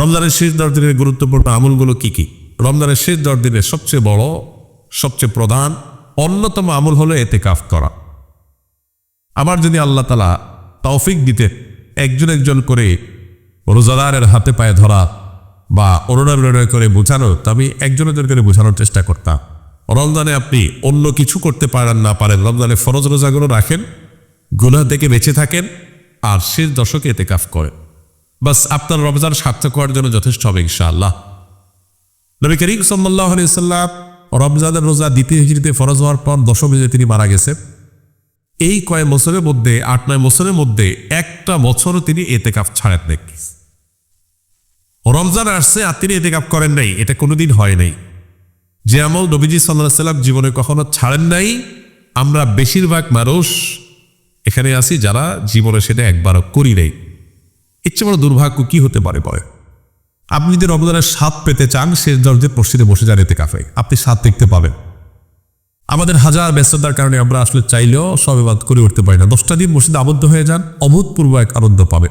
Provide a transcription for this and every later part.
রমজানের শেষ দশ দিনের গুরুত্বপূর্ণ আমলগুলো কি কি? রমজানের শেষ দশ দিনের সবচেয়ে বড়, সবচেয়ে প্রধান, অন্যতম আমল হলো এতে কাফ করা। আমার যদি আল্লাহ তালা তৌফিক দিতে একজন একজন করে রোজাদারের হাতে পায়ে ধরা বা অনুনয় করে বোঝানো, তা আমি একজন একজন করে বোঝানোর চেষ্টা করতাম। রমজানে আপনি অন্য কিছু করতে পারেন না পারেন, রমজানে ফরজ রোজাগুলো রাখেন, গুনাহ থেকে বেঁচে থাকেন, আর শেষ দশকে এতে কাফ করেন। বাস আপনার রমজান সার্থক করার জন্য যথেষ্ট হবে, ইনশাআল্লাহ। নবী করিম সাল্লাহ সাল্লাম রমজানের রোজা দ্বিতীয় হিজড়িতে ফরজ হওয়ার পর দশম হিজড়ি তিনি মারা গেছেন। এই কয়েক বছরের মধ্যে, আট নয় বছরের মধ্যে একটা বছরও তিনি এতে কাপ ছাড়েন নাই। রমজান আসছে আর তিনি এতে কাপ করেন নাই, এটা কোনোদিন হয় নাই। যে আমল নবীজি সাল্লাহ সাল্লাম জীবনে কখনো ছাড়েন নাই। আমরা বেশিরভাগ মানুষ এখানে আছি যারা জীবনে সেটা একবারও করি নাই। ইচ্ছে বড় দুর্ভাগ্য কি হতে পারে বলে আপনি যদি রমজানের স্বাদ পেতে চান শেষ দরজের মসজিদে বসে যান এতে কাফে। আপনি স্বাদ দেখতে পাবেন। আমাদের হাজার ব্যস্ততার কারণে আমরা আসলে চাইলেও সবেবাদ করে উঠতে পারি না। দশটা দিন মসজিদে আবদ্ধ হয়ে যান, অভূতপূর্ব এক আনন্দ পাবে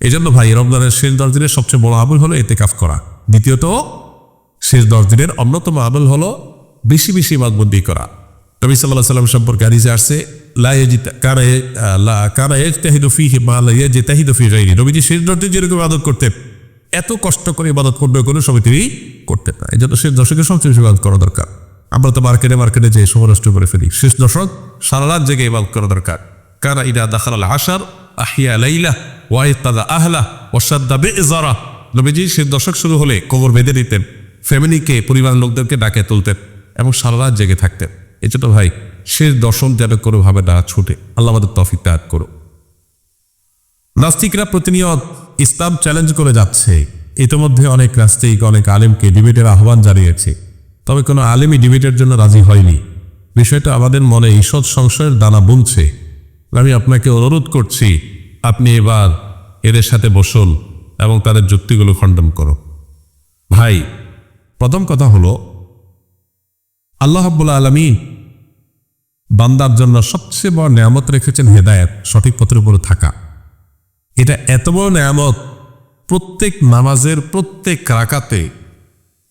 এই জন্য ভাই, রমজানের শেষ দশ দিনের সবচেয়ে বড় আমল হলো এতে কাফ করা। দ্বিতীয়ত, শেষ দশ দিনের অন্যতম আমল হলো বেশি বেশি বাদবন্দি করা। নবী সাল্লাহ সাল্লাম সম্পর্কে হাদিসে আসছে নবীজি শেষ দশ দিন যেরকম আদত করতেন, এত কষ্ট করে ইবাদত করবে কোনো সময় তিনি করতেন না। এই জন্য শেষ দশকের সবচেয়ে বেশি ইবাদত করা দরকার। আমরা তো মার্কেটে মার্কেটে যে সময় নষ্ট করে ফেলি। শেষ দশক সারা রাত জেগে ইবাদত করা দরকার। কারা ইরা দাখাল আশার আহিয়া লাইলা ওয়াইতাদা আহলা ওসাদ্দা বে ইজারা নবীজি শেষ দশক শুরু হলে কোমর বেঁধে দিতেন। ফ্যামিলিকে, পরিবারের লোকদেরকে ডাকে তুলতেন এবং সারা রাত জেগে থাকতেন। এই জন্য ভাই শেষ দশম যেন কোনোভাবে না ছুটে। আল্লাহ আমাদের তফিক ত্যাগ করো নাস্তিকরা প্রতিনিয়ত ইসলাম চ্যালেঞ্জ করে যাচ্ছে। ইতিমধ্যে অনেক নাস্তিক, অনেক আলেমকে ডিবেটের আহ্বান জানিয়েছে। তবে কোনো আলেমই ডিবেটের জন্য রাজি হয়নি। বিষয়টা আমাদের মনে ঈষৎ সংশয়ের দানা বুনছে। আমি আপনাকে অনুরোধ করছি, আপনি এবার এদের সাথে বসুন এবং তাদের যুক্তিগুলো খণ্ডন করো ভাই, প্রথম কথা হলো, আল্লাহ হাব্বুল্লা আলমিন বান্দার জন্য সবচেয়ে বড় নিয়ামত রেখেছেন হেদায়েত, সঠিক পথের উপরে থাকা। এটা এত বড় নেয়ামত, প্রত্যেক নামাজের প্রত্যেক রাকাতে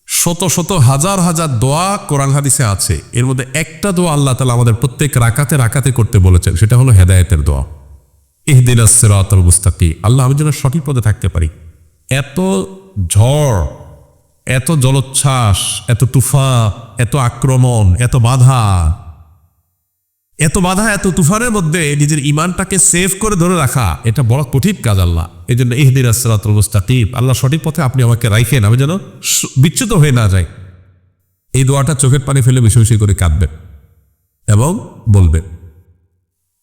শত শত হাজার হাজার দোয়া কোরআন হাদিসে আছে। এর মধ্যে একটা দোয়া আল্লাহ তালা আমাদের প্রত্যেক রাকাতে রাকাতে করতে বলেছেন, সেটা হলো হেদায়েতের দোয়া। ইহদিন সিরাতুল মুস্তাকি আল্লাহ আমি যেন সঠিক পথে থাকতে পারি। এত ঝড়, এত জলোচ্ছ্বাস, এত তুফা এত আক্রমণ, এত বাধা এত বাধা, এত তুফানের মধ্যে নিজের ইমানটাকে সেভ করে ধরে রাখা, এটা বড় কঠিন কাজ আল্লাহ। এই জন্য ইহদিন আসরাতুল মুস্তাকিব আল্লাহ সঠিক পথে আপনি আমাকে রাইখেন, আমি যেন বিচ্যুত হয়ে না যাই। এই দোয়াটা চোখের পানি ফেলে বেশি বেশি করে কাঁদবেন এবং বলবেন।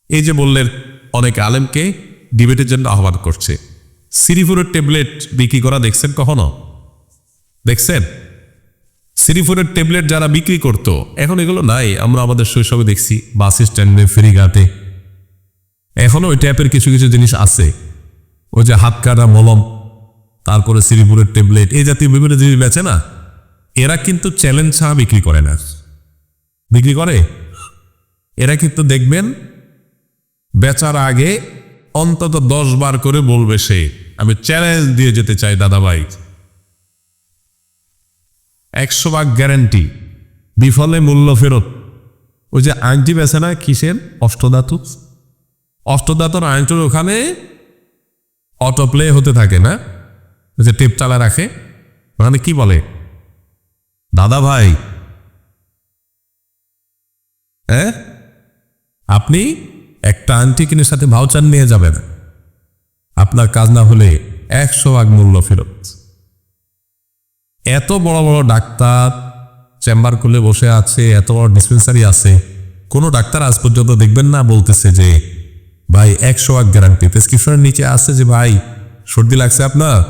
এই যে বললেন অনেক আলেমকে ডিবেটের জন্য আহ্বান করছে। সিরিফুরের ট্যাবলেট বিক্রি করা দেখছেন কখনো? দেখছেন? সিরিফুরের ট্যাবলেট যারা বিক্রি করত, এখন এগুলো নাই, আমরা আমাদের শৈশবে দেখছি, বাস স্ট্যান্ডে, ফেরিঘাটে। এখনও ওই ট্যাপের কিছু কিছু জিনিস আছে। ওই যে হাত কাটা মলম, তারপরে সিরিফুরের ট্যাবলেট, এই জাতীয় বিভিন্ন জিনিস বেচে না? এরা কিন্তু চ্যালেঞ্জ ছাড়া বিক্রি করে না। বিক্রি করে? এরা কিন্তু দেখবেন, বেচার আগে অন্তত দশ বার করে বলবে সে, আমি চ্যালেঞ্জ দিয়ে যেতে চাই দাদা ভাই একশো ভাগ গ্যারেন্টি বিফলে মূল্য ফেরত। ওই যে আংটি বেছে না, কিসের? অষ্টধাতু। অষ্টধাতুর আংটির ওখানে অটো প্লে হতে থাকে না। ওই যে টেপ চালা রাখে। ওখানে কি বলে? দাদা ভাই। হ্যাঁ? আপনি একটা আংটি কিনে সাথে ভাউচার নিয়ে যাবেন। আপনার কাজ না হলে একশো ভাগ মূল্য ফেরত। এত বড় বড় ডাক্তার চেম্বার খুলে বসে আছে, এত বড় ডিসপেন্সারি আছে, কোনো ডাক্তার আজ পর্যন্ত দেখবেন না বলতেছে যে, ভাই, একশো এক গ্যারান্টি প্রেসক্রিপশনের নিচে আছে যে, ভাই, সর্দি লাগছে আপনার,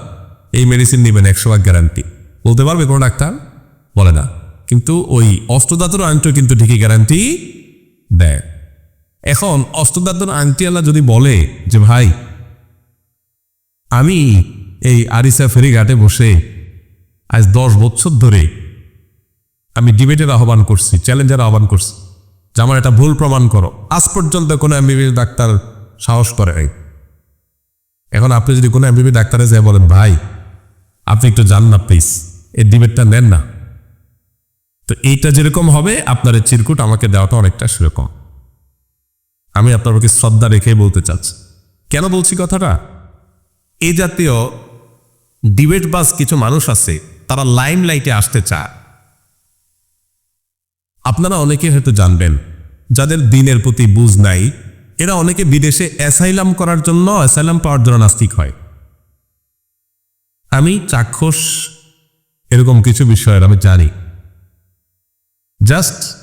এই মেডিসিন নেবেন, একশো এক গ্যারান্টি বলতে পারবে কোনো ডাক্তার? বলে না। কিন্তু ওই অস্ত্রদাতুর আংটিও কিন্তু ঠিকই গ্যারান্টি দেয়। এখন অস্ত্রদাতুর আংটিওয়ালা যদি বলে যে, ভাই, আমি এই আরিসা ফেরিঘাটে বসে আজ দশ বছর ধরে আমি ডিবেটের আহ্বান করছি চ্যালেঞ্জের আহ্বান করছি যে আমার এটা ভুল প্রমাণ করো। আজ পর্যন্ত কোনো এমবিবি ডাক্তার সাহস করে নাই। এখন আপনি যদি কোনো এমবিবি ডাক্তারে যায় বলেন, ভাই, আপনি একটু যান না প্লিজ এই ডিবেটটা নেন না। তো এইটা যেরকম হবে, আপনার এই চিরকুট আমাকে দেওয়াটা অনেকটা সেরকম। আমি আপনার প্রতি শ্রদ্ধা রেখে বলতে চাচ্ছি। কেন বলছি কথাটা? এই জাতীয় ডিবেট বাস কিছু মানুষ আছে তারা লাইম লাইটে আসতে চায়। আপনারা অনেকে হয়তো জানবেন, যাদের দিনের প্রতি বুঝ নাই, এরা অনেকে বিদেশে অ্যাসাইলাম করার জন্য অ্যাসাইলাম পাওয়ার জন্য নাস্তিক হয়। আমি চাক্ষুষ, এরকম কিছু বিষয়ের আমি জানি। জাস্ট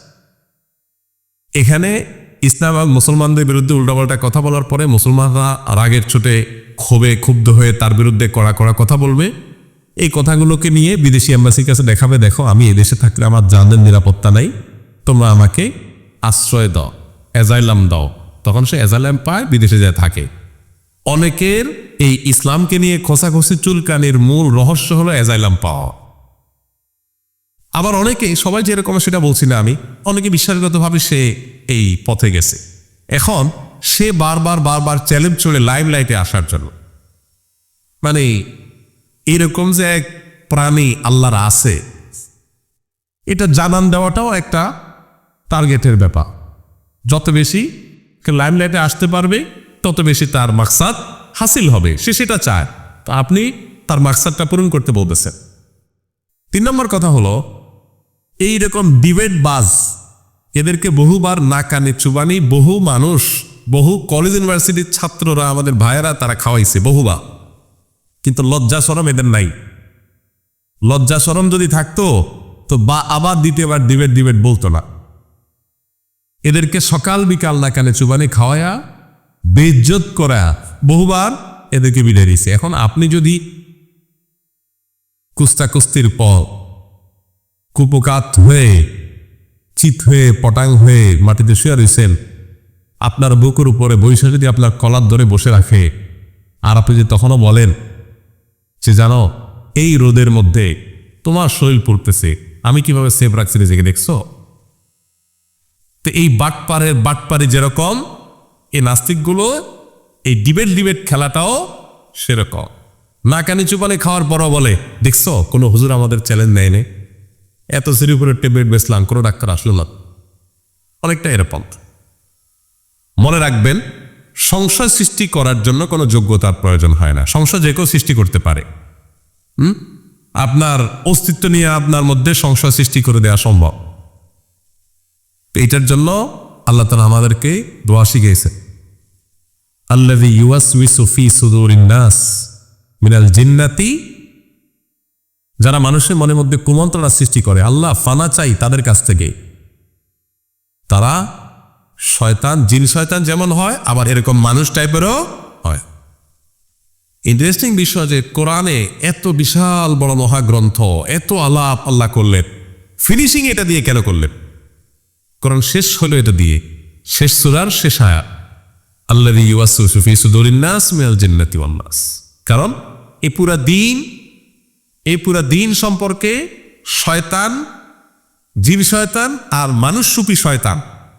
এখানে ইসলাম আর মুসলমানদের বিরুদ্ধে উল্টাপাল্টা কথা বলার পরে মুসলমানরা রাগের চোটে ক্ষোভে, ক্ষুব্ধ হয়ে তার বিরুদ্ধে কড়া কড়া কথা বলবে। এই কথাগুলোকে নিয়ে বিদেশি এম্বাসির কাছে দেখাবে, দেখো, আমি এদেশে থাকলে আমার জানের নিরাপত্তা নাই, তোমরা আমাকে আশ্রয় দাও এজাইলাম দাও। তখন সে এজাইলাম পায়, বিদেশে যায়, থাকে। অনেকের এই ইসলামকে নিয়ে খোসাখসি চুলকানির মূল রহস্য হলো এজাইলাম পাওয়া। আবার অনেকে সবাই যেরকম সেটা বলছি না আমি, অনেকে বিশ্বাসগতভাবে সে এই পথে গেছে। এখন সে বারবার বারবার চ্যালেঞ্জ চলে লাইম লাইটে আসার জন্য। মানে এরকম যে এক প্রাণী আল্লাহর আছে, এটা জানান দেওয়াটাও একটা টার্গেটের ব্যাপার। যত বেশি লাইম লাইটে আসতে পারবে, তত বেশি তার মাকসাদ হাসিল হবে, সে সেটা চায়। তো আপনি তার মাকসাদটা পূরণ করতে বলতেছেন। তিন নম্বর কথা হলো এই রকম ডিবেট বাজ, এদেরকে বহুবার না কানে চুবানি বহু মানুষ, বহু কলেজ ইউনিভার্সিটির ছাত্ররা আমাদের ভাইয়েরা তারা খাওয়াইছে বহুবার। কিন্তু লজ্জা সরম এদের নাই। লজ্জা সরম যদি থাকতো, তো বা আবার দ্বিতীয়বার ডিবেট ডিবেট বলতো না। এদেরকে সকাল বিকাল না কানে চুবানি খাওয়ায়া, বেজ্জত করা, বহুবার এদেরকে বিদায় দিছে এখন আপনি যদি কুস্তা কুস্তির পর কুপকাত হয়ে, চিত হয়ে, পটাং হয়ে মাটিতে শুয়ে রয়েছেন, আপনার বুকের উপরে বৈশা যদি আপনার কলার ধরে বসে রাখে, আর আপনি যে তখনও বলেন যে জানো, এই রোদের মধ্যে তোমার শরীর পড়তেছে। আমি কীভাবে সেভ রাখছি নিজেকে, দেখছ? তো এই বাটপারের, বাটপারে যেরকম, এই নাস্তিকগুলো, এই ডিবেট ডিবেট খেলাটাও সেরকম। না কানি চুপানি খাওয়ার পরও বলে, দেখছ, কোনো হুজুর আমাদের চ্যালেঞ্জ নেয় নেই এত সিঁড়ি উপরে ট্যাবলেট বেসলাম কোনো ডাক্তার আসলো না। অনেকটা এরকম। মনে রাখবেন সংশয় সৃষ্টি করার জন্য কোনো যোগ্যতার প্রয়োজন হয় না। সংশয় যে কেউ সৃষ্টি করতে পারে। হুম? আপনার অস্তিত্ব নিয়ে আপনার মধ্যে সংশয় সৃষ্টি করে দেওয়া সম্ভব। তো এটার জন্য আল্লাহ তালা আমাদেরকে দোয়া শিখিয়েছে আল্লাহি ইউয়াসউইসু ফি সুদুরিন নাস মিনাল জিন্নাতি। যারা মানুষের মনের মধ্যে কুমন্ত্রণা সৃষ্টি করে, আল্লাহ ফানা চাই তাদের কাছ থেকে। তারা শয়তান, জিন শয়তান যেমন হয়, আবার এরকম মানুষ টাইপেরও হয়। ইন্টারেস্টিং বিষয় যে কোরআনে এত বিশাল বড় মহাগ্রন্থ, এত আলাপ আল্লাহ করলেন। ফিনিশিং এটা দিয়ে কেন করলেন? কোরআন শেষ হলো এটা দিয়ে। শেষ সুরার শেষ আয়া আল্লাহ মিয়াল কারণ এ পুরা দিন, এ পুরা দিন সম্পর্কে শয়তান, জীব শয়তান আর মানুষ সুপি শয়তান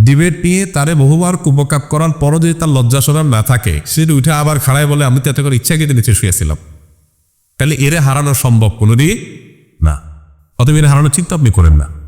ডিবেট নিয়ে তারে বহুবার কুপকাপ করার পরও যদি তার লজ্জা সরম না থাকে, সে উঠে আবার খাড়ায় বলে, আমি তো এত করে ইচ্ছা কেটে নিচে শুয়েছিলাম। তাহলে এরে হারানো সম্ভব কোনোদিন? না। অতএব এরে হারানোর চিন্তা আপনি করেন না।